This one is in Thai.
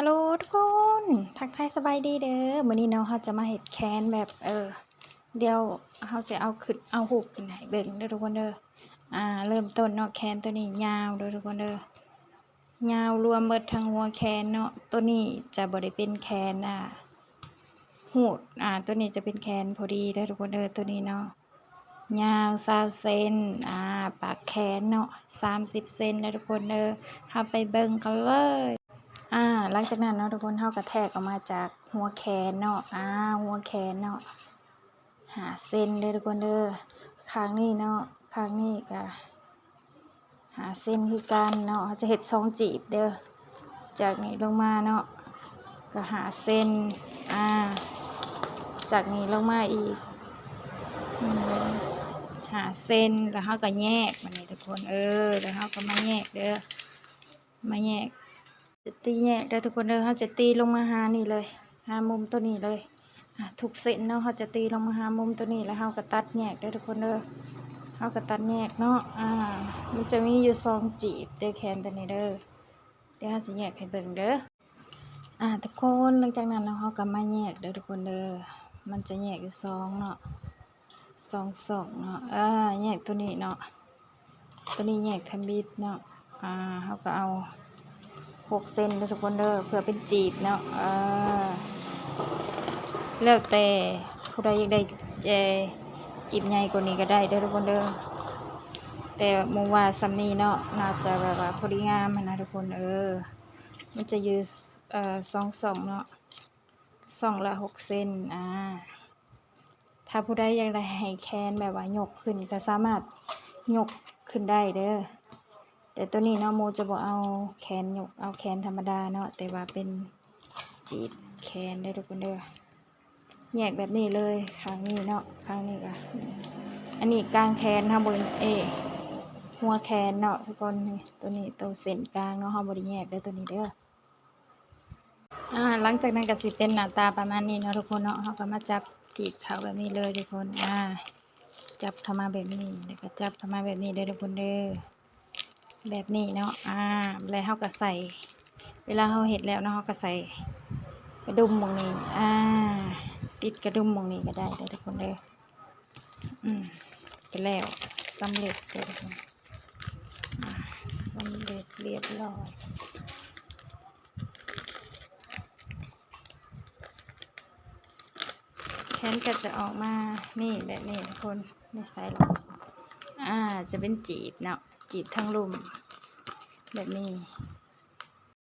ฮัลโหลทุกคน ทักทายสบายดีเด้อมื้อนี้เนาะเราจะมาเฮ็ดแคนแบบเออ เดี๋ยวเราจะเอาขึ้นเอาหูกขึ้นให้เบิ่งเด้อทุกคนเด้อ อ่า เริ่มต้นเนาะแคนตัวนี้ยาวเด้อทุกคนเด้อยาวรวมเบิดทั้งหัวแคนเนาะ ตัวนี้จะบ่ได้เป็นแคนอ่าหูดอ่า ตัวนี้จะเป็นแคนพอดีเด้อทุกคนเด้อตัวนี้เนาะ ยาว20เซนอ่า ปากแขนเนาะ30เซนเด้อทุกคนเด้อเฮาไปเบิ่งกันเลย อ่าหลังจากนั้นเนาะทุกคนเฮากระแทกออกมาจากหัวแขนเนาะอ่าหัวแขนเนาะหาเส้นเด้อทุกคนเด้อข้างนี้เนาะข้างนี้ก็หาเส้นคือกันเนาะจะเฮ็ดสองจีบเด้อจากนี้ลงมาเนาะก็หาเส้นอ่าจากนี้ลงมาอีกหาเส้นแล้วเขาก็แยกมันนี่ทุกคนเออแล้วเขาก็มาแยกเด้อมาแยก จะตีแยกได้ทุกคนเด้อเขาจะตีลงมาหานี่เลยหามุมตัวนี้เลยอะทุกเส้นเนาะเขาจะตีลงมาหามุมตัวนี้แล้วเขาก็ตัดแยกได้ทุกคนเด้อเขาก็ตัดแยกเนาะอ่ามันจะมีอยู่สองจีบเด้อแขนตัวนี้เด้อเดี๋ยวเขาจะแยกให้เบิ่งเด้ออ่าทุกคนหลังจากนั้นเนาะเขาก็มาแยกเด้อทุกคนเด้อมันจะแยกอยู่สองเนาะสองสองเนาะอ่าแยกตัวนี้เนาะตัวนี้แยกทำบิดเนาะอ่าเขาก็เอา หกเซนเด้อทุกคนเด้อเพื่อเป็นจีบเนาะอ่าแล้วแต่ผู้ใดอยากได้เออจีบใหญ่กว่านี้ก็ได้เด้อทุกคนเด้อแต่หมูว่าซัมนี้เนาะน่าจะแบบว่าพอดีงามนะทุกคนเออ มันจะยู่เอ่อสองสองเนาะสองละหกเซนอ่าถ้าผู้ใดอยากได้ให้แคนแบบว่า ยกขึ้นก็สามารถยกขึ้นได้เด้อ แต่ตัวนี้เนาะโมจะบอกเอาแขนยกเอาแขนธรรมดาเนาะแต่ว่าเป็นจีบแขนได้ทุกคนเด้อแยกแบบนี้เลยข้างนี้เนาะข้างนี้ก็อันนี้กลางแขนทางบนเอหัวแขนเนาะทุกคนนี่ตัวนี้ตัวเส้นกลางเนาะห้าบริแยกเด้ตัวนี้เด้ออ่าหลังจากนั้นก็สิเป็นหน้าตาประมาณนี้เนาะทุกคนเนาะเขาก็มาจับกรีดเขาแบบนี้เลยทุกคนอ่าจับเข้ามาแบบนี้แล้วก็จับเข้ามาแบบนี้เด้ทุกคนเด้อ แบบนี้เนาะ อ่าแล้วเขาก็ใส่ เวลาเขาเห็ดแล้วเนาะเขาก็ใส่กระดุมหมองนี้ อ่า ติดกระดุมหมองนี้ก็ได้เด้อทุกคนเด้อ อืมไปแล้วสำเร็จเด้อทุกคนอ่าสำเร็จเรียบร้อยแขนก็จะออกมา นี่แบบนี้ทุกคน ไม่ใส่หรอก อ่า จะเป็นจีบเนาะ จีบทั้งลุ่มแบบนี้